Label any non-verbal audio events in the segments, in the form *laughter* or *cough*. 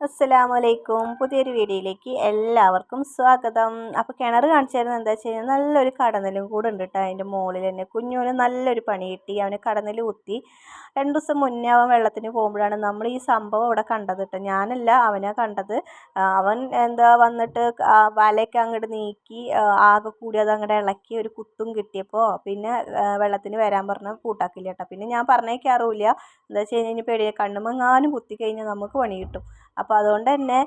അസ്സലാമലൈക്കും. പുതിയൊരു വീഡിയോയിലേക്ക് എല്ലാവർക്കും സ്വാഗതം. അപ്പോൾ കിണർ കാണിച്ചു തരുന്നത് എന്താ വെച്ച് കഴിഞ്ഞാൽ നല്ലൊരു കടന്നലും കൂടെ ഉണ്ട് കേട്ടോ അതിന്റെ മുകളിൽ തന്നെ. കുഞ്ഞുവിന് നല്ലൊരു പണി കിട്ടി. അവന് കടന്നൽ കുത്തി. രണ്ട് ദിവസം മുന്നേ അവൻ വെള്ളത്തിന് പോകുമ്പോഴാണ് നമ്മൾ ഈ സംഭവം അവിടെ കണ്ടത് കേട്ടോ ഞാനല്ല അവനെ കണ്ടത്. അവൻ എന്താ വന്നിട്ട് വലയൊക്കെ അങ്ങോട്ട് നീക്കി ആകെ കൂടി അത് അങ്ങോട്ട് ഇളക്കി ഒരു കുത്തും കിട്ടിയപ്പോൾ പിന്നെ വെള്ളത്തിന് വരാൻ പറഞ്ഞ കൂട്ടാക്കില്ല കേട്ടോ പിന്നെ ഞാൻ പറഞ്ഞേക്കാറുമില്ല എന്താ വെച്ച് കഴിഞ്ഞാൽ ഇനി പേടിയ. കണ്ണുമെങ്ങാനും കുത്തി കഴിഞ്ഞാൽ നമുക്ക് പണി കിട്ടും. അപ്പോൾ അതുകൊണ്ട് തന്നെ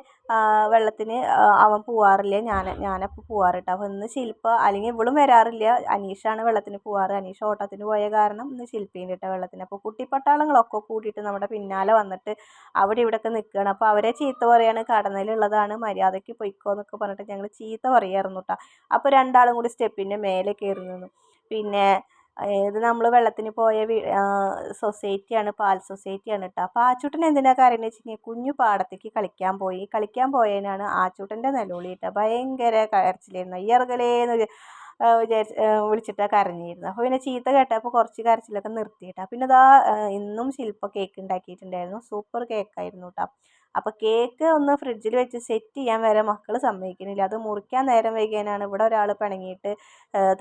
വെള്ളത്തിന് അവൻ പോവാറില്ല. ഞാൻ ഞാനപ്പോൾ പോവാറ് കേട്ടോ അപ്പോൾ ഇന്ന് ശില്പ അല്ലെങ്കിൽ ഇവളും വരാറില്ല. അനീഷാണ് വെള്ളത്തിന് പോവാറ്. അനീഷ് ഓട്ടത്തിന് പോയ കാരണം ഇന്ന് ശില്പീന്റെ കേട്ടോ വെള്ളത്തിന്. അപ്പോൾ കുട്ടിപ്പട്ടാളങ്ങളൊക്കെ കൂട്ടിയിട്ട് നമ്മുടെ പിന്നാലെ വന്നിട്ട് അവിടെ ഇവിടെയൊക്കെ നിൽക്കുകയാണ് അപ്പോൾ അവരെ ചീത്ത പറയാണ് കടന്നലുള്ളതാണ് മര്യാദയ്ക്ക് പൊയ്ക്കോ എന്നൊക്കെ പറഞ്ഞിട്ട് ഞങ്ങൾ ചീത്ത പറയായിരുന്നു കേട്ടോ അപ്പോൾ രണ്ടാളും കൂടി സ്റ്റെപ്പിന്റെ മേലെ കയറി നിന്നു. പിന്നെ ഇത് നമ്മൾ വെള്ളത്തിന് പോയ സൊസൈറ്റിയാണ് പാൽ സൊസൈറ്റിയാണ് കേട്ടോ അപ്പോൾ ആച്ചൂട്ടൻ എന്തിനാണ് എന്ന് വെച്ചിട്ടുണ്ടെങ്കിൽ കുഞ്ഞു പാടത്തേക്ക് കളിക്കാൻ പോയി. കളിക്കാൻ പോയതിനാണ് ആച്ചൂട്ടന്റെ നിലവിളി കേട്ടോ ഭയങ്കര കരച്ചിലായിരുന്നു. ഇറകലേന്ന് വിചാരിച്ച് വിളിച്ചിട്ടാണ് കരഞ്ഞിരുന്നത്. അപ്പോൾ പിന്നെ ചീത്ത കേട്ടപ്പോൾ കുറച്ച് കരച്ചിലൊക്കെ നിർത്തിയിട്ടാണ് പിന്നെ ഇതാ ഇന്നും ശില്പ കേക്ക് ഉണ്ടാക്കിയിട്ടുണ്ടായിരുന്നു. സൂപ്പർ കേക്കായിരുന്നു കേട്ടോ അപ്പോൾ കേക്ക് ഒന്ന് ഫ്രിഡ്ജിൽ വെച്ച് സെറ്റ് ചെയ്യാൻ വരെ മക്കൾ സമ്മതിക്കുന്നില്ല. അത് മുറിക്കാൻ നേരം വൈകിയാനാണ് ഇവിടെ ഒരാൾ പിണങ്ങിയിട്ട്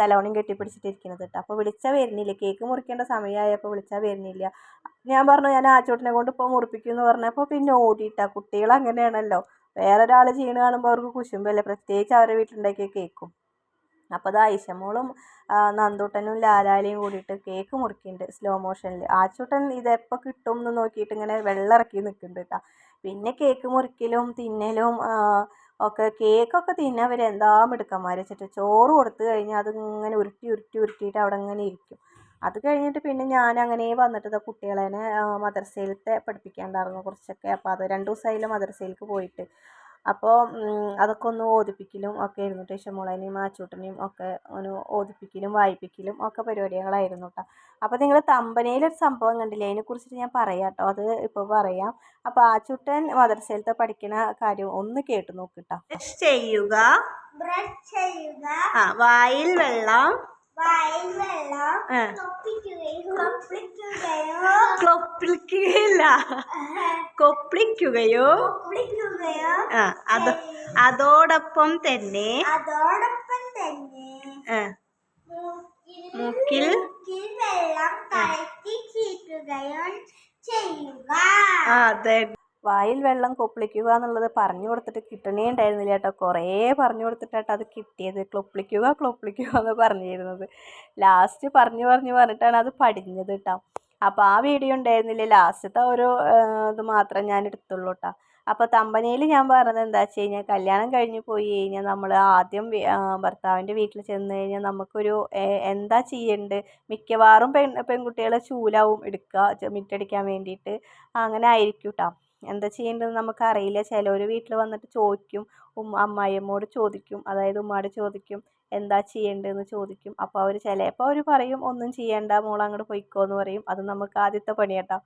തലവണയും കെട്ടിപ്പിടിച്ചിട്ടിരിക്കുന്നത് കേട്ടോ. അപ്പോൾ വിളിച്ചാൽ വരുന്നില്ല. കേക്ക് മുറിക്കേണ്ട സമയമായപ്പോൾ വിളിച്ചാൽ വരുന്നില്ല. ഞാൻ പറഞ്ഞു ഞാൻ ആച്ചോട്ടിനെ കൊണ്ട് ഇപ്പോൾ മുറിപ്പിക്കും എന്ന് പറഞ്ഞപ്പോൾ പിന്നെ ഓടിയിട്ടാ. കുട്ടികൾ അങ്ങനെയാണല്ലോ. വേറെ ഒരാൾ ചെയ്യണ കാണുമ്പോൾ അവർക്ക് കുശുമ്പല്ലേ. പ്രത്യേകിച്ച് അവരുടെ വീട്ടിലുണ്ടാക്കിയ കേക്കും. അപ്പോൾ അത് ഐഷമോളും നന്ദൂട്ടനും ലാലാലിയും കൂടിയിട്ട് കേക്ക് മുറിക്കുന്നുണ്ട് സ്ലോ മോഷനിൽ ആച്ചൂട്ടൻ ഇതെപ്പോൾ കിട്ടും എന്ന് നോക്കിയിട്ട് ഇങ്ങനെ വെള്ളം ഇറക്കി നിൽക്കുന്നുണ്ട് കേട്ടോ. പിന്നെ കേക്ക് മുറിക്കലും തിന്നലും ഒക്കെ കേക്കൊക്കെ തിന്നാൻ വരെ എന്താ മിടുക്കന്മാർ വെച്ചിട്ട് ചോറ് കൊടുത്തു കഴിഞ്ഞാൽ ഇങ്ങനെ ഉരുട്ടി ഉരുട്ടി ഉരുട്ടിയിട്ട് അവിടെ ഇങ്ങനെ ഇരിക്കും. അത് കഴിഞ്ഞിട്ട് പിന്നെ ഞാൻ അങ്ങനെ വന്നിട്ട് കുട്ടികളെ മദ്രസയിലത്തെ പഠിപ്പിക്കാണ്ടായിരുന്നു കുറച്ചൊക്കെ. അപ്പോൾ അത് രണ്ട് ദിവസമായില്ല മദ്രസയിലേക്ക് പോയിട്ട്. അപ്പോൾ അതൊക്കെ ഒന്ന് ഓതിപ്പിക്കലും ഒക്കെ ആയിരുന്നു കേട്ടോ ഇഷമോളേനെയും ആച്ചൂട്ടനെയും ഒക്കെ ഒന്ന് ഓതിപ്പിക്കലും വായിപ്പിക്കലും ഒക്കെ പരിപാടികളായിരുന്നു കേട്ടോ അപ്പോൾ നിങ്ങൾ തമ്പനയിലൊരു സംഭവം കണ്ടില്ലേ? അതിനെക്കുറിച്ചിട്ട് ഞാൻ പറയാം കേട്ടോ അത് ഇപ്പോൾ പറയാം. അപ്പോൾ ആച്ചൂട്ടൻ മദ്രസയിലത്തെ പഠിക്കുന്ന കാര്യം ഒന്ന് കേട്ട് ചെയ്യുക. ബ്രഷ് ചെയ്യുക. ആ വായിൽ വെള്ളം. ക്ലൊപ്പിക്കുകയില്ല കൊപ്പിളിക്കുകയോ ആ അത് അതോടൊപ്പം തന്നെ അതോടൊപ്പം തന്നെ മൂക്കിൽ വെള്ളം കലക്കി ചീറ്റുകയും ചെയ്യുക. അതെ. വായിൽ വെള്ളം കൊപ്പിളിക്കുക എന്നുള്ളത് പറഞ്ഞു കൊടുത്തിട്ട് കിട്ടണേ ഉണ്ടായിരുന്നില്ല കേട്ടോ. കുറേ പറഞ്ഞു കൊടുത്തിട്ടാട്ടോ അത് കിട്ടിയത്. ക്ലൊപ്പിളിക്കുക ക്ലൊപ്പിളിക്കുക എന്ന് പറഞ്ഞിരുന്നത്. ലാസ്റ്റ് പറഞ്ഞു പറഞ്ഞു പറഞ്ഞിട്ടാണ് അത് പടിഞ്ഞത് കേട്ടോ. അപ്പോൾ ആ വീഡിയോ ഉണ്ടായിരുന്നില്ല? ലാസ്റ്റത്തെ ഒരു ഇത് മാത്രം ഞാൻ എടുത്തുള്ളൂ കേട്ടോ. അപ്പോൾ തമ്പനയിൽ ഞാൻ പറഞ്ഞത് എന്താ വെച്ച് കഴിഞ്ഞാൽ കല്യാണം കഴിഞ്ഞ് പോയി കഴിഞ്ഞാൽ നമ്മൾ ആദ്യം ഭർത്താവിന്റെ വീട്ടിൽ ചെന്ന് കഴിഞ്ഞാൽ നമുക്കൊരു എന്താ ചെയ്യേണ്ടത്? മിക്കവാറും പെൺ പെൺകുട്ടികളെ ചൂലാവും എടുക്കുക മിറ്റടിക്കാൻ വേണ്ടിയിട്ട്. അങ്ങനെ ആയിരിക്കും കേട്ടോ. എന്താ ചെയ്യേണ്ടതെന്ന് നമുക്കറിയില്ല. ചിലർ വീട്ടിൽ വന്നിട്ട് ചോദിക്കും. ഉമ്മ അമ്മായിയമ്മയോട് ചോദിക്കും. അതായത് ഉമ്മയോട് ചോദിക്കും. എന്താ ചെയ്യേണ്ടതെന്ന് ചോദിക്കും. അപ്പോൾ അവർ ചിലപ്പോൾ അവർ പറയും ഒന്നും ചെയ്യേണ്ട മോൾ അങ്ങോട്ട് പൊയ്ക്കോ എന്ന് പറയും. അത് നമുക്ക് ആദ്യത്തെ പണി കേട്ടോ.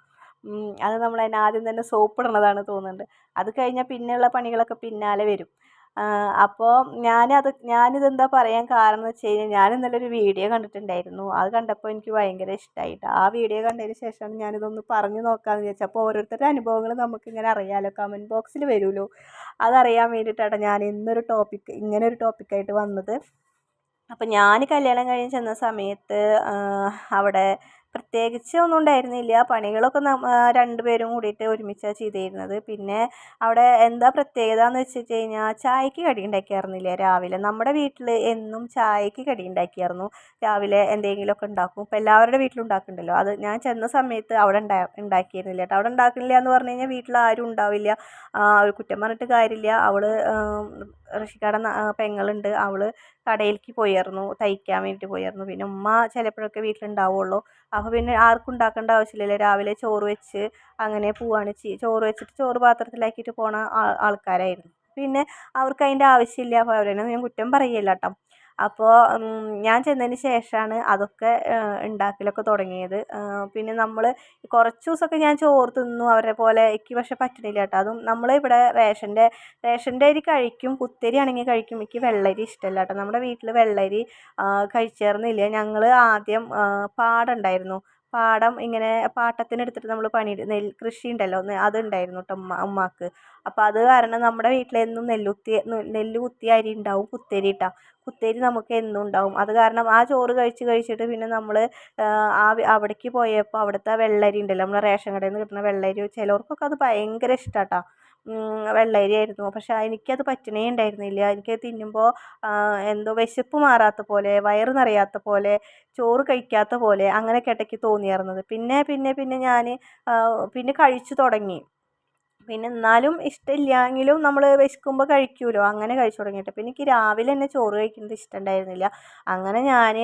അത് നമ്മൾ അതിന് ആദ്യം തന്നെ സോപ്പിടണതാണ് തോന്നുന്നുണ്ട്. അത് കഴിഞ്ഞാൽ പിന്നെയുള്ള പണികളൊക്കെ പിന്നാലെ വരും. അപ്പോൾ ഞാനത് ഞാനിതെന്താ പറയാൻ കാരണം എന്ന് വെച്ച് കഴിഞ്ഞാൽ ഞാൻ ഇന്നലെ ഒരു വീഡിയോ കണ്ടിട്ടുണ്ടായിരുന്നു. അത് കണ്ടപ്പോൾ എനിക്ക് ഭയങ്കര ഇഷ്ടമായിട്ട് ആ വീഡിയോ കണ്ടതിന് ശേഷമാണ് ഞാനിതൊന്ന് പറഞ്ഞു നോക്കാമെന്ന് വിചാരിച്ചത് അപ്പോൾ ഓരോരുത്തരുടെ അനുഭവങ്ങൾ നമുക്കിങ്ങനെ അറിയാമല്ലോ കമന്റ് ബോക്സിൽ വരുമല്ലോ അതറിയാൻ വേണ്ടിയിട്ടാണ് ഞാൻ ഇന്നൊരു ടോപ്പിക്ക് ഇങ്ങനെ ഒരു ടോപ്പിക്കായിട്ട് വന്നത്. അപ്പോൾ ഞാൻ കല്യാണം കഴിഞ്ഞ് ചെന്ന സമയത്ത് അവിടെ പ്രത്യേകിച്ച് ഒന്നും ഉണ്ടായിരുന്നില്ല. പണികളൊക്കെ നമ്മ പേരും കൂടിയിട്ട് ഒരുമിച്ചാണ് ചെയ്തിരുന്നത്. പിന്നെ അവിടെ എന്താ പ്രത്യേകത എന്ന് വെച്ചിട്ട് കഴിഞ്ഞാൽ ചായക്ക് കടി ഉണ്ടാക്കിയായിരുന്നില്ല രാവിലെ? നമ്മുടെ വീട്ടിൽ എന്നും ചായക്ക് കടി ഉണ്ടാക്കിയായിരുന്നു രാവിലെ എന്തെങ്കിലുമൊക്കെ ഉണ്ടാക്കും. ഇപ്പോൾ എല്ലാവരുടെ വീട്ടിലും ഉണ്ടാക്കുന്നുണ്ടല്ലോ. അത് ഞാൻ ചെന്ന സമയത്ത് അവിടെ ഉണ്ടാ ഉണ്ടാക്കിയിരുന്നില്ല കേട്ടോ. അവിടെ ഉണ്ടാക്കുന്നില്ല എന്ന് പറഞ്ഞു കഴിഞ്ഞാൽ വീട്ടിൽ ആരും ഉണ്ടാവില്ല. ഒരു കുറ്റം പറഞ്ഞിട്ട് കാര്യമില്ല. അവൾ റഷിക്കാടെ പെങ്ങളുണ്ട്. അവൾ കടയിലേക്ക് പോയിരുന്നു തയ്ക്കാൻ വേണ്ടിയിട്ട് പോയിരുന്നു പിന്നെ ഉമ്മ ചിലപ്പോഴൊക്കെ വീട്ടിലുണ്ടാവുള്ളൂ. അപ്പോൾ പിന്നെ ആർക്കും ഉണ്ടാക്കേണ്ട ആവശ്യമില്ലല്ലോ. രാവിലെ ചോറ് വെച്ച് അങ്ങനെ പോവാണ് ചോറ് വെച്ചിട്ട് ചോറ് പാത്രത്തിലാക്കിയിട്ട് പോണ ആൾക്കാരായിരുന്നു. പിന്നെ അവർക്ക് അതിന്റെ ആവശ്യമില്ല. അപ്പോൾ അവരെന്നെ ഞാൻ കുറ്റം പറയില്ല കേട്ടോ അപ്പോൾ ഞാൻ ചെന്നതിന് ശേഷമാണ് അതൊക്കെ ഉണ്ടാക്കലൊക്കെ തുടങ്ങിയത്. പിന്നെ നമ്മൾ കുറച്ച് ദിവസമൊക്കെ ഞാൻ ചോറ് തിന്നു അവരെ പോലെ എനിക്ക് പക്ഷെ പറ്റണില്ല കേട്ടോ അതും നമ്മൾ ഇവിടെ റേഷന്റെ റേഷന്റെ അരി കഴിക്കും കുത്തരി ആണെങ്കിൽ കഴിക്കും. എനിക്ക് വെള്ളരി ഇഷ്ടമല്ല കേട്ടോ നമ്മുടെ വീട്ടിൽ വെള്ളരി കഴിച്ചേർന്നില്ല. ഞങ്ങൾ ആദ്യം പാടുണ്ടായിരുന്നു. പാടം ഇങ്ങനെ പാട്ടത്തിനെടുത്തിട്ട് നമ്മൾ പണി നെൽ കൃഷി ഉണ്ടല്ലോ അതുണ്ടായിരുന്നു കേട്ടോ ഉമ്മ ഉമ്മാക്ക്. അപ്പോൾ അത് കാരണം നമ്മുടെ വീട്ടിലെന്നും നെല്ലുത്തി നെല്ല് കുത്തിയ അരി ഉണ്ടാവും കുത്തരി കേട്ടോ കുത്തരി നമുക്ക് എന്നും ഉണ്ടാവും. അത് കാരണം ആ ചോറ് കഴിച്ച് കഴിച്ചിട്ട് പിന്നെ നമ്മൾ ആ അവിടേക്ക് പോയപ്പോൾ അവിടുത്തെ വെള്ളരി ഉണ്ടല്ലോ നമ്മുടെ റേഷൻ കടയിൽ നിന്ന് കിട്ടുന്ന വെള്ളരി ചിലർക്കൊക്കെ അത് ഭയങ്കര ഇഷ്ടമാണ് വെള്ളരി ആയിരുന്നു. പക്ഷെ എനിക്കത് പറ്റണേ ഉണ്ടായിരുന്നില്ല. എനിക്ക് തിന്നുമ്പോൾ എന്തോ വിശപ്പ് മാറാത്ത പോലെ വയറ് നിറയാത്ത പോലെ ചോറ് കഴിക്കാത്ത പോലെ അങ്ങനെയൊക്കെ ഇടയ്ക്ക് തോന്നിയായിരുന്നത്. പിന്നെ പിന്നെ പിന്നെ ഞാൻ പിന്നെ കഴിച്ചു തുടങ്ങി. പിന്നെ എന്നാലും ഇഷ്ടമില്ലെങ്കിലും നമ്മൾ വിശക്കുമ്പോൾ കഴിക്കുമല്ലോ അങ്ങനെ കഴിച്ചു തുടങ്ങിയിട്ട്. പിന്നെ എനിക്ക് രാവിലെ തന്നെ ചോറ് കഴിക്കുന്നത് ഇഷ്ടമുണ്ടായിരുന്നില്ല. അങ്ങനെ ഞാൻ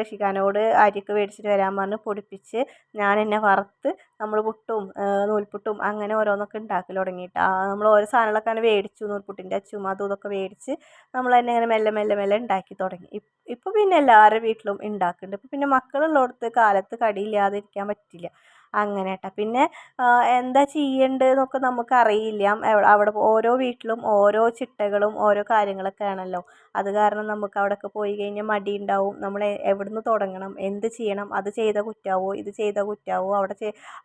റഷിക്കാനോട് അരിക്ക് മേടിച്ചിട്ട് വരാൻ പറഞ്ഞ് പൊടിപ്പിച്ച് ഞാൻ എന്നെ വറുത്ത് നമ്മൾ പുട്ടും നൂൽപുട്ടും അങ്ങനെ ഓരോന്നൊക്കെ ഉണ്ടാക്കൽ തുടങ്ങിയിട്ട്. നമ്മൾ ഓരോ സാധനങ്ങളൊക്കെ അങ്ങനെ മേടിച്ചു. നൂൽപുട്ടിന്റെ അച്ചും അതും ഇതൊക്കെ മേടിച്ച് നമ്മൾ തന്നെ ഇങ്ങനെ മെല്ലെ മെല്ലെ മെല്ലെ ഉണ്ടാക്കി തുടങ്ങി. ഇപ്പോൾ പിന്നെ എല്ലാവരുടെ വീട്ടിലും ഉണ്ടാക്കുന്നുണ്ട്. ഇപ്പോൾ പിന്നെ മക്കളുള്ളിടത്ത് കാലത്ത് കടിയില്ലാതെ ഇരിക്കാൻ പറ്റില്ല. അങ്ങനെ കേട്ടോ പിന്നെ എന്താ ചെയ്യേണ്ടതെന്നൊക്കെ നമുക്കറിയില്ല. അവിടെ ഓരോ വീട്ടിലും ഓരോ ചിട്ടകളും ഓരോ കാര്യങ്ങളൊക്കെ ആണല്ലോ അത് കാരണം നമുക്ക് അവിടെയൊക്കെ പോയി കഴിഞ്ഞാൽ മടി ഉണ്ടാവും നമ്മൾ നിന്ന് തുടങ്ങണം? എന്ത് ചെയ്യണം? അത് ചെയ്ത കുറ്റാവോ? ഇത് ചെയ്ത കുറ്റാവോ? അവിടെ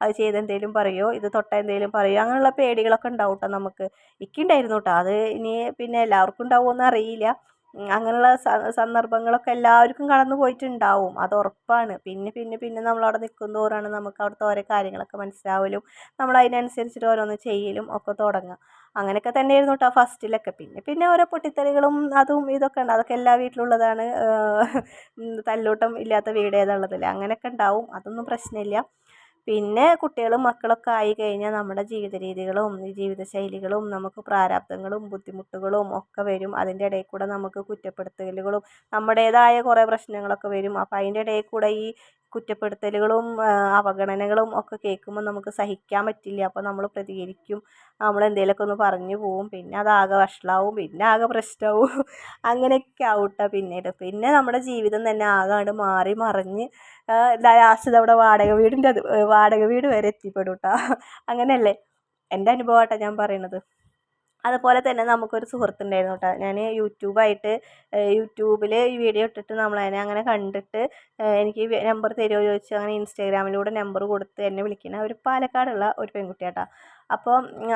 അത് ചെയ്ത എന്തെങ്കിലും പറയുമോ ഇത് തൊട്ട എന്തെങ്കിലും പറയുമോ അങ്ങനെയുള്ള പേടികളൊക്കെ ഉണ്ടാവും കേട്ടോ നമുക്ക്. എനിക്കുണ്ടായിരുന്നു കേട്ടോ അത് ഇനി പിന്നെ എല്ലാവർക്കും ഉണ്ടാവുമോയെന്ന് അറിയില്ല. അങ്ങനെയുള്ള സന്ദർഭങ്ങളൊക്കെ എല്ലാവർക്കും കടന്നു പോയിട്ടുണ്ടാവും. അത് ഉറപ്പാണ്. പിന്നെ പിന്നെ പിന്നെ നമ്മളവിടെ നിൽക്കുന്തോറുമാണ് നമുക്ക് അവിടുത്തെ ഓരോ കാര്യങ്ങളൊക്കെ മനസ്സിലാവലും നമ്മൾ അതിനനുസരിച്ചിട്ട് ഓരോന്ന് ചെയ്യലും ഒക്കെ തുടങ്ങുക അങ്ങനെയൊക്കെ തന്നെയായിരുന്നു കേട്ടോ ഫസ്റ്റിലൊക്കെ. പിന്നെ പിന്നെ ഓരോ പൊട്ടിത്തെറികളും അതും ഇതൊക്കെ ഉണ്ട്. അതൊക്കെ എല്ലാ വീട്ടിലുള്ളതാണ്. തല്ലൂട്ടം ഇല്ലാത്ത വീട് ഏതാ ഉള്ളതല്ലേ അങ്ങനെയൊക്കെ ഉണ്ടാവും. അതൊന്നും പ്രശ്നമില്ല. പിന്നെ കുട്ടികളും മക്കളൊക്കെ ആയി കഴിഞ്ഞാൽ നമ്മുടെ ജീവിത രീതികളും ജീവിത ശൈലികളും നമുക്ക് പ്രാരാബ്ദങ്ങളും ബുദ്ധിമുട്ടുകളും ഒക്കെ വരും. അതിന്റെ ഇടയിൽ കൂടെ നമുക്ക് കുറ്റപ്പെടുത്തലുകളും നമ്മുടേതായ കുറേ പ്രശ്നങ്ങളൊക്കെ വരും. അപ്പോൾ അതിന്റെ ഇടയിൽ കൂടെ ഈ കുറ്റപ്പെടുത്തലുകളും അവഗണനകളും ഒക്കെ കേൾക്കുമ്പോൾ നമുക്ക് സഹിക്കാൻ പറ്റില്ല. അപ്പോൾ നമ്മൾ പ്രതികരിക്കും. നമ്മൾ എന്തെങ്കിലുമൊക്കെ ഒന്ന് പറഞ്ഞു പോവും. പിന്നെ അത് ആകെ വഷളാവും. പിന്നെ ആകെ പ്രശ്നമാവും *laughs* അങ്ങനെയൊക്കെ ആവട്ടെ പിന്നീട്. പിന്നെ നമ്മുടെ ജീവിതം തന്നെ ആകെ അങ്ങോട്ട് മാറി മറിഞ്ഞ് ലാസ്റ്റ് അവിടെ വാടക വീടിന്റെ അത് വാടക വീട് വരെ എത്തിപ്പെടും കേട്ടോ *laughs* അങ്ങനെയല്ലേ? എന്റെ അനുഭവമായിട്ടാണ് ഞാൻ പറയണത്. അതുപോലെ തന്നെ നമുക്കൊരു സുഹൃത്തുണ്ടായിരുന്നു കേട്ടോ. ഞാൻ യൂട്യൂബായിട്ട് യൂട്യൂബിൽ ഈ വീഡിയോ ഇട്ടിട്ട് നമ്മളതിനെ അങ്ങനെ കണ്ടിട്ട് എനിക്ക് നമ്പർ തരുമോ ചോദിച്ചു അങ്ങനെ ഇൻസ്റ്റാഗ്രാമിലൂടെ നമ്പർ കൊടുത്ത് എന്നെ വിളിക്കുന്ന ഒരു പാലക്കാടുള്ള ഒരു പെൺകുട്ടിയാട്ടോ അപ്പോൾ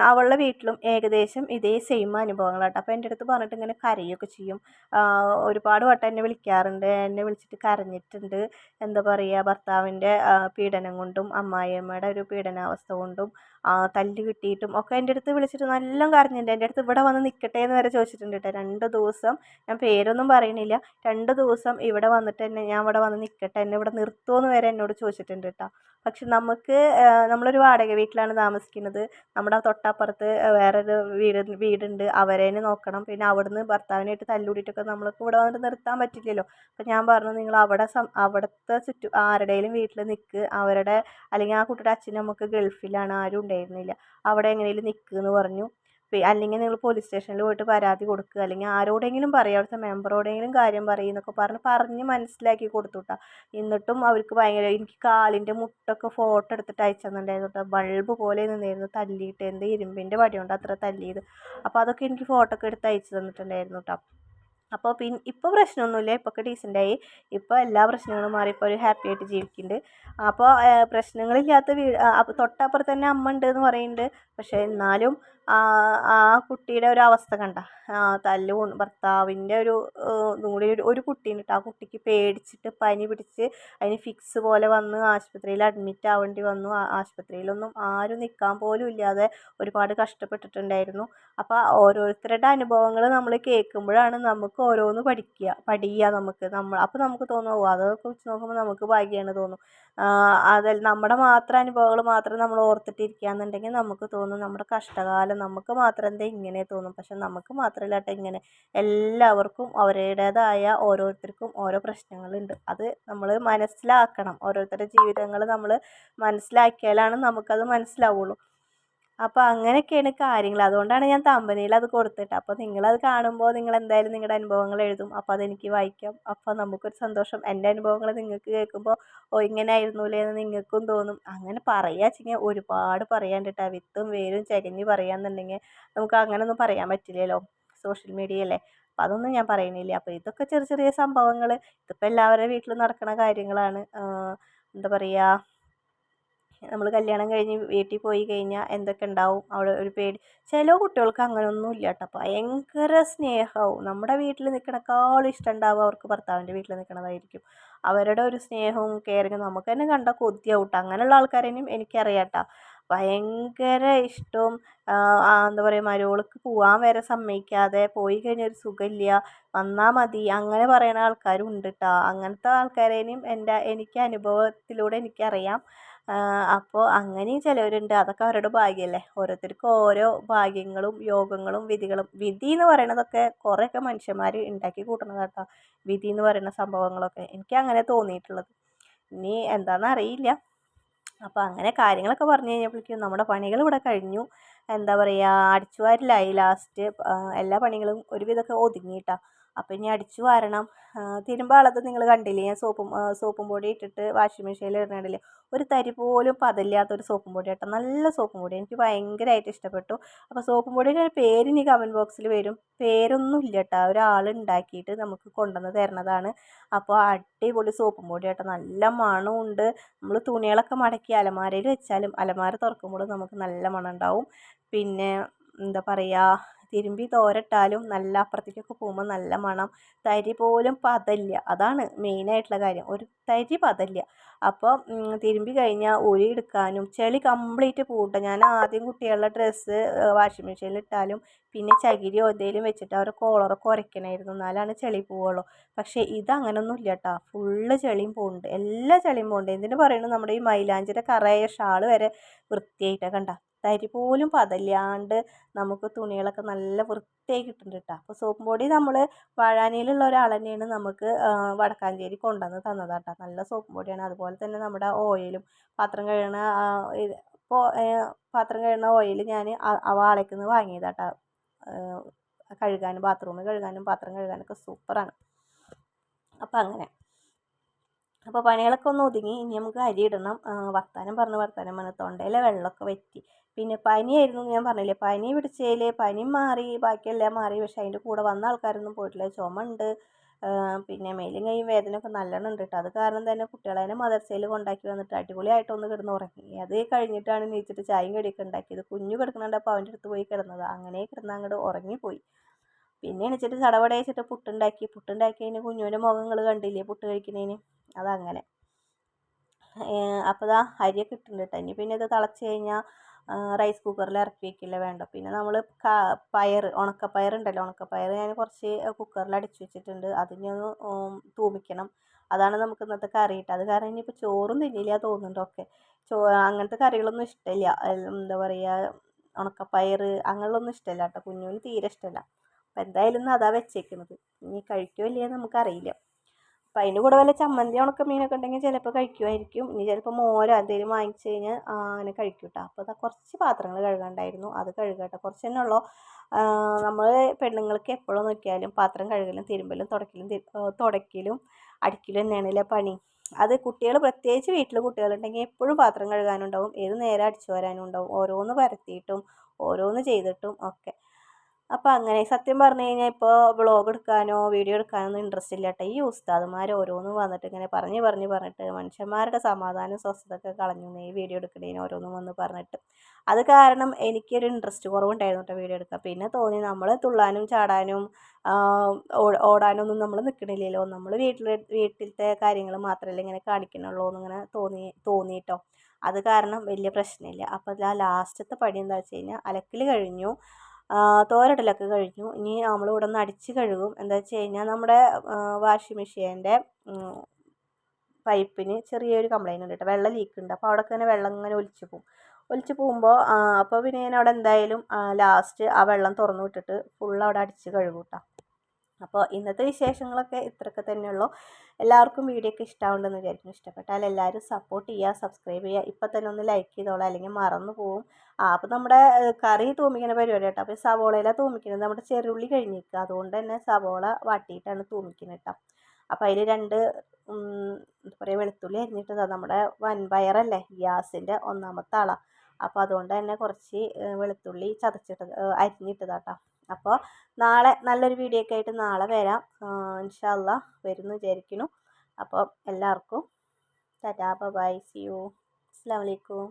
അവളുടെ വീട്ടിലും ഏകദേശം ഇതേ സെയിം അനുഭവങ്ങളാട്ടോ അപ്പോൾ എന്റെ അടുത്ത് പറഞ്ഞിട്ട് ഇങ്ങനെ കരയൊക്കെ ചെയ്യും. ഒരുപാട് വട്ടം എന്നെ വിളിക്കാറുണ്ട്. എന്നെ വിളിച്ചിട്ട് കരഞ്ഞിട്ടുണ്ട്. എന്താ പറയുക ഭർത്താവിന്റെ പീഡനം കൊണ്ടും അമ്മായിയമ്മയുടെ ഒരു പീഡനാവസ്ഥ കൊണ്ടും തല്ല് കിട്ടിയിട്ടും ഒക്കെ എന്റെ അടുത്ത് വിളിച്ചിട്ട് നല്ല കരഞ്ഞിട്ടുണ്ട് എന്റെ അടുത്ത് ഇവിടെ വന്ന് നിൽക്കട്ടെ എന്ന് വരെ ചോദിച്ചിട്ടുണ്ട് കേട്ടോ രണ്ട് ദിവസം ഞാൻ പേരൊന്നും പറയണില്ല. രണ്ട് ദിവസം ഇവിടെ വന്നിട്ട് എന്നെ ഞാൻ ഇവിടെ വന്ന് നിൽക്കട്ടെ എന്നെ ഇവിടെ നിർത്തുമെന്ന് വരെ എന്നോട് ചോദിച്ചിട്ടുണ്ട് കേട്ടോ പക്ഷെ നമുക്ക് നമ്മളൊരു വാടക വീട്ടിലാണ് താമസിക്കുന്നത്. നമ്മുടെ തൊട്ടപ്പുറത്ത് വേറൊരു വീട് വീടുണ്ട്. അവരേനെ നോക്കണം. പിന്നെ അവിടുന്ന് ഭർത്താവിനായിട്ട് തല്ലുകൂടിയിട്ടൊക്കെ നമ്മൾക്ക് ഇവിടെ വന്നിട്ട് നിർത്താൻ പറ്റില്ലല്ലോ. അപ്പം ഞാൻ പറഞ്ഞു നിങ്ങൾ അവിടെ അവിടുത്തെ ചുറ്റും ആരുടെയും വീട്ടിൽ നിൽക്ക് അവരുടെ അല്ലെങ്കിൽ ആ കുട്ടിയുടെ അച്ഛനും നമുക്ക് ഗൾഫിലാണ്. ആരും ഉണ്ടായിരുന്നില്ല. അവിടെ എങ്ങനെയും നിൽക്ക് എന്ന് പറഞ്ഞു അല്ലെങ്കിൽ നിങ്ങൾ പോലീസ് സ്റ്റേഷനിൽ പോയിട്ട് പരാതി കൊടുക്കുക. അല്ലെങ്കിൽ ആരോടെങ്കിലും പറയുക അവിടുത്തെ മെമ്പറോടെങ്കിലും കാര്യം പറയും എന്നൊക്കെ പറഞ്ഞ് പറഞ്ഞ് മനസ്സിലാക്കി കൊടുത്തു കേട്ടോ എന്നിട്ടും അവർക്ക് ഭയങ്കര എനിക്ക് കാലിന്റെ മുട്ടൊക്കെ ഫോട്ടോ എടുത്തിട്ട് അയച്ചെന്നുണ്ടായിരുന്നു. കേട്ടോ ബൾബ് പോലെ നിന്നിരുന്നു തല്ലിയിട്ട്. എന്ത് ഇരുമ്പിന്റെ വടി കൊണ്ട് അത്ര തല്ലിയത്. അപ്പോൾ അതൊക്കെ എനിക്ക് ഫോട്ടോ ഒക്കെ എടുത്ത് അയച്ചു തന്നിട്ടുണ്ടായിരുന്നു കേട്ടോ അപ്പോൾ പിൻ ഇപ്പോൾ പ്രശ്നമൊന്നുമില്ല ഇപ്പോഴൊക്കെ ഡീസന്റായി ഇപ്പോൾ എല്ലാ പ്രശ്നങ്ങളും മാറി. ഇപ്പോൾ ഒരു ഹാപ്പി ആയിട്ട് ജീവിക്കുന്നുണ്ട് അപ്പോൾ പ്രശ്നങ്ങളില്ലാത്ത വീട് തൊട്ടപ്പുറത്ത് തന്നെ അമ്മ ഉണ്ട് എന്ന് പറയുന്നുണ്ട് പക്ഷേ എന്നാലും ആ കുട്ടിയുടെ ഒരു അവസ്ഥ കണ്ട. തല്ല് ഭർത്താവിന്റെ ഒരു കൂടി ഒരു കുട്ടീനെ ആ കുട്ടിക്ക് പേടിച്ചിട്ട് പനി പിടിച്ച് അതിന് ഫിക്സ് പോലെ വന്ന് ആശുപത്രിയിൽ അഡ്മിറ്റ് ആവേണ്ടി വന്നു. ആശുപത്രിയിലൊന്നും ആരും നിൽക്കാൻ പോലും ഇല്ലാതെ ഒരുപാട് കഷ്ടപ്പെട്ടിട്ടുണ്ടായിരുന്നു. അപ്പോൾ ഓരോരുത്തരുടെ അനുഭവങ്ങൾ നമ്മൾ കേൾക്കുമ്പോഴാണ് നമുക്ക് ഓരോന്ന് പഠിക്കുക പഠിക്കുക നമുക്ക്. നമ്മൾ അപ്പോൾ നമുക്ക് തോന്നും അതൊക്കെ വെച്ച് നോക്കുമ്പോൾ നമുക്ക് ഭാഗ്യമാണ് തോന്നും. അതെ നമ്മുടെ മാത്രം അനുഭവങ്ങൾ മാത്രം നമ്മൾ ഓർത്തിട്ടിരിക്കുക എന്നുണ്ടെങ്കിൽ നമുക്ക് തോന്നും നമ്മുടെ കഷ്ടകാലം നമുക്ക് മാത്രം എന്താ ഇങ്ങനെ തോന്നും. പക്ഷെ നമുക്ക് മാത്രമല്ല കേട്ടോ ഇങ്ങനെ. എല്ലാവർക്കും അവരുടേതായ ഓരോരുത്തർക്കും ഓരോ പ്രശ്നങ്ങളുണ്ട്. അത് നമ്മൾ മനസ്സിലാക്കണം. ഓരോരുത്തരുടെ ജീവിതങ്ങൾ നമ്മൾ മനസ്സിലാക്കിയാലാണ് നമുക്കത് മനസ്സിലാവുള്ളൂ. അപ്പോൾ അങ്ങനെയൊക്കെയാണ് കാര്യങ്ങൾ അതുകൊണ്ടാണ് ഞാൻ തമ്പനിയിൽ അത് കൊടുത്തിട്ട്. അപ്പോൾ നിങ്ങളത് കാണുമ്പോൾ നിങ്ങൾ എന്തായാലും നിങ്ങളുടെ അനുഭവങ്ങൾ എഴുതും. അപ്പോൾ അതെനിക്ക് വായിക്കാം. അപ്പോൾ നമുക്കൊരു സന്തോഷം. എന്റെ അനുഭവങ്ങൾ നിങ്ങൾക്ക് കേൾക്കുമ്പോൾ ഓ ഇങ്ങനെ ആയിരുന്നുല്ലേ എന്ന് നിങ്ങൾക്കും തോന്നും. അങ്ങനെ പറയുക വെച്ചെങ്കിൽ ഒരുപാട് പറയാനുണ്ട് കേട്ടോ വിത്തും വേരും ചകഞ്ഞ് പറയാന്നുണ്ടെങ്കിൽ നമുക്ക് അങ്ങനെയൊന്നും പറയാൻ പറ്റില്ലല്ലോ. സോഷ്യൽ മീഡിയ അല്ലേ? അപ്പോൾ അതൊന്നും ഞാൻ പറയുന്നില്ല അപ്പോൾ ഇതൊക്കെ ചെറിയ ചെറിയ സംഭവങ്ങൾ ഇതിപ്പോൾ എല്ലാവരുടെ വീട്ടിലും നടക്കുന്ന കാര്യങ്ങളാണ്. എന്താ പറയുക നമ്മൾ കല്യാണം കഴിഞ്ഞ് വീട്ടിൽ പോയി കഴിഞ്ഞാൽ എന്തൊക്കെ ഉണ്ടാവും? അവിടെ ഒരു പേടി. ചില കുട്ടികൾക്ക് അങ്ങനെയൊന്നും ഇല്ല കേട്ടോ. ഭയങ്കര സ്നേഹവും. നമ്മുടെ വീട്ടിൽ നിൽക്കണേക്കാളും ഇഷ്ടം ഉണ്ടാവുക അവർക്ക് ഭർത്താവിന്റെ വീട്ടിൽ നിൽക്കണതായിരിക്കും. അവരുടെ ഒരു സ്നേഹവും കെയറിങ്ങും നമുക്ക് തന്നെ കണ്ടാൽ കൊതിയാവും കേട്ടോ. അങ്ങനെയുള്ള ആൾക്കാരെയും എനിക്കറിയാം കേട്ടോ. ഭയങ്കര ഇഷ്ടവും എന്താ പറയുക മരുമോൾക്ക് പോകാൻ വരെ സമ്മതിക്കാതെ പോയി കഴിഞ്ഞാൽ ഒരു സുഖമില്ല. വന്നാൽ മതി. അങ്ങനെ പറയുന്ന ആൾക്കാരും ഉണ്ട് കേട്ടോ അങ്ങനത്തെ ആൾക്കാരേനും എന്റെ എനിക്ക് അനുഭവത്തിലൂടെ എനിക്കറിയാം. അപ്പോൾ അങ്ങനെയും ചിലവരുണ്ട്. അതൊക്കെ അവരുടെ ഭാഗ്യമല്ലേ ഓരോരുത്തർക്കും ഓരോ ഭാഗ്യങ്ങളും യോഗങ്ങളും വിധികളും. വിധി എന്ന് പറയണതൊക്കെ കുറേയൊക്കെ മനുഷ്യന്മാർ ഉണ്ടാക്കി കൂട്ടുന്നതാണ് കേട്ടോ. വിധി എന്ന് പറയുന്ന സംഭവങ്ങളൊക്കെ. എനിക്ക് അങ്ങനെ തോന്നിയിട്ടുള്ളത്. ഇനി എന്താണെന്ന് അറിയില്ല. അപ്പോൾ അങ്ങനെ കാര്യങ്ങളൊക്കെ പറഞ്ഞു കഴിഞ്ഞപ്പോഴേക്കും നമ്മുടെ പണികൾ ഇവിടെ കഴിഞ്ഞു. എന്താ പറയുക അടിച്ചുവാരലായി ലാസ്റ്റ് എല്ലാ പണികളും ഒരുവിധമൊക്കെ ഒതുങ്ങിയിട്ടാ അപ്പോൾ ഇനി അടിച്ചു വാരണം. തിരുമ്പാളത്ത് നിങ്ങൾ കണ്ടില്ലേ? ഞാൻ സോപ്പും സോപ്പും പൊടി ഇട്ടിട്ട് വാഷിംഗ് മെഷീനിൽ ഇടണില്ലേ ഒരു തരി പോലും പതല്ലാത്ത ഒരു സോപ്പും പൊടി കേട്ടോ. നല്ല സോപ്പും പൊടി. എനിക്ക് ഭയങ്കരമായിട്ട് ഇഷ്ടപ്പെട്ടു. അപ്പോൾ സോപ്പും പൊടിയുടെ പേര് ഇനി കമന്റ് ബോക്സിൽ വരും. പേരൊന്നും ഇല്ല കേട്ടോ. ഒരാൾ ഉണ്ടാക്കിയിട്ട് നമുക്ക് കൊണ്ടുവന്ന് തരണതാണ്. അപ്പോൾ അടിപൊളി സോപ്പും പൊടി കേട്ടോ. നല്ല മണമുണ്ട് നമ്മൾ തുണികളൊക്കെ മടക്കി അലമാരയിൽ വെച്ചാലും അലമാര തുറക്കുമ്പോൾ നമുക്ക് നല്ല മണം ഉണ്ടാവും പിന്നെ എന്താ പറയുക തിരുമ്പി തോരട്ടാലും നല്ല അപ്പുറത്തേക്കൊക്കെ പോകുമ്പോൾ നല്ല മണം. തരി പോലും പതല്ല. അതാണ് മെയിനായിട്ടുള്ള കാര്യം. ഒരു തരി പതല്ല. അപ്പോൾ തിരുമ്പി കഴിഞ്ഞാൽ ഉരി എടുക്കാനും ചെളി കംപ്ലീറ്റ് പൂട്ടും. ഞാൻ ആദ്യം കുട്ടികളുടെ ഡ്രസ്സ് വാഷിംഗ് മെഷീനിൽ ഇട്ടാലും പിന്നെ ചകിരിയോ എന്തെങ്കിലും വെച്ചിട്ട് അവരെ കോളറൊക്കെ ഉരയ്ക്കണമായിരുന്നു എന്നാലാണ് ചെളി പോവുള്ളൂ. പക്ഷേ ഇത് അങ്ങനൊന്നും ഇല്ല കേട്ടോ ഫുള്ള് ചെളിയും പോകുന്നുണ്ട് എല്ലാ ചെളിയും പോകുന്നുണ്ട് എന്തിനു പറയുന്നു നമ്മുടെ ഈ മൈലാഞ്ചിയുടെ കറയ ഷാൾ വരെ വൃത്തിയായിട്ടാണ് കണ്ട തരി പോലും പതല്ലാണ്ട് നമുക്ക് തുണികളൊക്കെ നല്ല വൃത്തിയായി കിട്ടുന്നുണ്ട് കേട്ടോ. അപ്പോൾ സോപ്പും പൊടി നമ്മൾ വാഴാനിയിലുള്ള ഒരാൾ തന്നെയാണ് നമുക്ക് വടക്കാഞ്ചേരി കൊണ്ടുവന്ന് തന്നതാട്ടോ നല്ല സോപ്പും പൊടിയാണ്. അതുപോലെ തന്നെ നമ്മുടെ ഓയിലും പാത്രം കഴുകണ ഇപ്പോൾ പാത്രം കഴുകണ ഓയിൽ ഞാൻ വാളയ്ക്ക് നിന്ന് വാങ്ങിയതാട്ടോ കഴുകാനും ബാത്റൂമിൽ കഴുകാനും പാത്രം കഴുകാനൊക്കെ സൂപ്പറാണ്. അപ്പം അങ്ങനെ. അപ്പോൾ പണികളൊക്കെ ഒന്ന് ഒതുങ്ങി. ഇനി നമുക്ക് അരി ഇടണം. വർത്താനം പറഞ്ഞ് വർത്താനം പറഞ്ഞ്. തൊണ്ടയിലെ വെള്ളമൊക്കെ വറ്റി. പിന്നെ പനിയായിരുന്നു ഞാൻ പറഞ്ഞില്ലേ. പനി പിടിച്ചതിൽ പനി മാറി ബാക്കിയെല്ലാം മാറി. പക്ഷേ അതിന്റെ കൂടെ വന്ന ആൾക്കാരൊന്നും പോയിട്ടില്ല. ചുമണ്ട് പിന്നെ മേലും കൈയും വേദനയൊക്കെ നല്ലോണം ഉണ്ട് കേട്ടോ അത് കാരണം തന്നെ കുട്ടികളെ തന്നെ മദർസയിൽ കൊണ്ടാക്കി വന്നിട്ട് അടിപൊളിയായിട്ട് ഒന്ന് കിടന്ന് ഉറങ്ങി അത് കഴിഞ്ഞിട്ടാണ് നീച്ചിട്ട് ചായയും കടിയൊക്കെ ഉണ്ടാക്കിയത്. കുഞ്ഞു കിടക്കുന്നുണ്ടപ്പോൾ അവന്റെ അടുത്ത് പോയി കിടന്നത്. അങ്ങനെ കിടന്ന് അങ്ങോട്ട് ഉറങ്ങിപ്പോയി. പിന്നെ എണീച്ചിട്ട് ചടപട വെച്ചിട്ട് പുട്ടുണ്ടാക്കി. പുട്ടുണ്ടാക്കിയതിന് കുഞ്ഞുവിന്റെ മുഖങ്ങൾ കണ്ടില്ലേ? പുട്ട് കഴിക്കുന്നതിന്. അതങ്ങനെ. അപ്പോൾ ഇതാ അരിയൊക്കെ ഇട്ടിട്ടുണ്ട് കേട്ടോ ഇനി പിന്നെ ഇത് തിളച്ച് കഴിഞ്ഞാൽ റൈസ് കുക്കറിൽ ഇറക്കി വെക്കില്ല വേണ്ട? പിന്നെ നമ്മൾ പയർ ഉണക്കപ്പയർ ഉണ്ടല്ലോ? ഉണക്കപ്പയർ ഞാൻ കുറച്ച് കുക്കറിൽ അടിച്ച് വെച്ചിട്ടുണ്ട്. അതിനെ ഒന്ന് തൂമിക്കണം. അതാണ് നമുക്ക് ഇന്നത്തെ കറി ഇട്ട് അത് കാരണം ഇനിയിപ്പോൾ ചോറും തിന്നില്ല തോന്നുന്നുണ്ട് ഒക്കെ. ചോ അങ്ങനത്തെ കറികളൊന്നും ഇഷ്ടമില്ല എന്താ പറയുക ഉണക്കപ്പയർ അങ്ങനെയുള്ളൊന്നും ഇഷ്ടമില്ല കേട്ടോ കുഞ്ഞുവിന് തീരെ ഇഷ്ടമല്ല അപ്പോൾ എന്തായാലും ഇന്ന് അതാ വെച്ചേക്കുന്നത് ഇനി കഴിക്കുമോ ഇല്ലയോ നമുക്കറിയില്ല. അപ്പം അതിന്റെ കൂടെ വല്ല ചമ്മന്തി ഉണക്ക മീനൊക്കെ ഉണ്ടെങ്കിൽ ചിലപ്പോൾ കഴിക്കുമായിരിക്കും. ഇനി ചിലപ്പോൾ മോരോ എന്തെങ്കിലും വാങ്ങിച്ചു കഴിഞ്ഞാൽ അങ്ങനെ കഴിക്കും കേട്ടോ അപ്പോൾ അതാ കുറച്ച് പാത്രങ്ങൾ കഴുകണ്ടായിരുന്നു. അത് കഴുകട്ടെ കുറച്ച് തന്നെ ഉള്ളൂ. നമ്മൾ പെണ്ണുങ്ങൾക്ക് എപ്പോഴും നോക്കിയാലും പാത്രം കഴുകലും തിരുമ്പലും തുടക്കലും തുടക്കലും അടിക്കലും തന്നെയാണല്ലേ പണി. അത് കുട്ടികൾ പ്രത്യേകിച്ച് വീട്ടിൽ കുട്ടികളുണ്ടെങ്കിൽ എപ്പോഴും പാത്രം കഴുകാനുണ്ടാവും. ഏത് നേരം അടിച്ചു വരാനും ഉണ്ടാവും ഓരോന്ന് പരത്തിയിട്ടും ഓരോന്ന് ചെയ്തിട്ടും ഒക്കെ. അപ്പോൾ അങ്ങനെ സത്യം പറഞ്ഞു കഴിഞ്ഞാൽ ഇപ്പോൾ വ്ളോഗ് എടുക്കാനോ വീഡിയോ എടുക്കാനോ ഒന്നും ഇൻട്രസ്റ്റ് ഇല്ല കേട്ടോ ഈ ഉസ്താദുമാർ ഓരോന്നും വന്നിട്ട് ഇങ്ങനെ പറഞ്ഞ് പറഞ്ഞ് പറഞ്ഞിട്ട് മനുഷ്യന്മാരുടെ സമാധാനം സ്വസ്ഥതയൊക്കെ കളഞ്ഞു ഈ വീഡിയോ എടുക്കണേന് ഓരോന്നും വന്ന് പറഞ്ഞിട്ട്. അത് കാരണം എനിക്കൊരു ഇൻട്രസ്റ്റ് കുറവുണ്ടായിരുന്നു കേട്ടോ വീഡിയോ എടുക്കാൻ. പിന്നെ തോന്നി നമ്മൾ തുള്ളാനും ചാടാനും ഓടാനൊന്നും നമ്മൾ നിൽക്കണില്ലല്ലോ നമ്മൾ വീട്ടിൽ വീട്ടിലത്തെ കാര്യങ്ങൾ മാത്രമല്ലേ ഇങ്ങനെ കാണിക്കണുള്ളൂ എന്നിങ്ങനെ തോന്നി തോന്നിയിട്ടോ അത് കാരണം വലിയ പ്രശ്നമില്ല. അപ്പോൾ ആ ലാസ്റ്റത്തെ പണി എന്താ വെച്ച് കഴിഞ്ഞാൽ അലക്കൽ കഴിഞ്ഞു. തോരയിടലൊക്കെ കഴിഞ്ഞു. ഇനി നമ്മളിവിടെ നിന്ന് അടിച്ച് കഴുകും. എന്താ വെച്ച് കഴിഞ്ഞാൽ നമ്മുടെ വാഷിംഗ് മെഷീന്റെ പൈപ്പിന് ചെറിയൊരു കംപ്ലൈന്റ് ഉണ്ട് കേട്ടോ. വെള്ളം ലീക്ക് ഉണ്ട്. അപ്പോൾ അവിടെ തന്നെ വെള്ളം ഇങ്ങനെ ഒലിച്ച് പോകും ഒലിച്ച് പോകുമ്പോൾ അപ്പോൾ പിന്നെ ഞാൻ അവിടെ എന്തായാലും ലാസ്റ്റ് ആ വെള്ളം തുറന്നു വിട്ടിട്ട് ഫുൾ അവിടെ അടിച്ച് കഴുകും കേട്ടോ അപ്പോൾ ഇന്നത്തെ വിശേഷങ്ങളൊക്കെ ഇത്രയൊക്കെ തന്നെയുള്ളൂ. എല്ലാവർക്കും വീഡിയോ ഒക്കെ ഇഷ്ടമാവുണ്ടെന്ന് വിചാരിക്കുന്നു. ഇഷ്ടപ്പെട്ടാൽ എല്ലാവരും സപ്പോർട്ട് ചെയ്യുക സബ്സ്ക്രൈബ് ചെയ്യുക. ഇപ്പം തന്നെ ഒന്ന് ലൈക്ക് ചെയ്തോളാം അല്ലെങ്കിൽ മറന്നു പോവും. ആ അപ്പോൾ നമ്മുടെ കറി തൂമിക്കുന്ന പരിപാടി കേട്ടോ. അപ്പോൾ സവോളയിലാണ് തൂമിക്കുന്നത് നമ്മുടെ ചെറുള്ളി കഴിഞ്ഞിരിക്കുക. അതുകൊണ്ട് തന്നെ സവോള വാട്ടിയിട്ടാണ് തൂമിക്കുന്നത് കേട്ടോ. അപ്പോൾ അതിൽ രണ്ട് എന്താ പറയുക വെളുത്തുള്ളി അരിഞ്ഞിട്ടതാ നമ്മുടെ വൻപയറല്ലേ? ഗ്യാസിന്റെ ഒന്നാമത്തെ ആളാണ് അപ്പോൾ അതുകൊണ്ട് തന്നെ കുറച്ച് വെളുത്തുള്ളി ചതച്ചിട്ട് അരിഞ്ഞിട്ടതാട്ടോ അപ്പോൾ നാളെ നല്ലൊരു വീഡിയോ ഒക്കെ ആയിട്ട് നാളെ വരാം. ഇൻഷാല്ല വരുന്നു വിചാരിക്കുന്നു. അപ്പോൾ എല്ലാവർക്കും ടാറ്റാ ബൈ സി യു അസ്സാം വലൈക്കും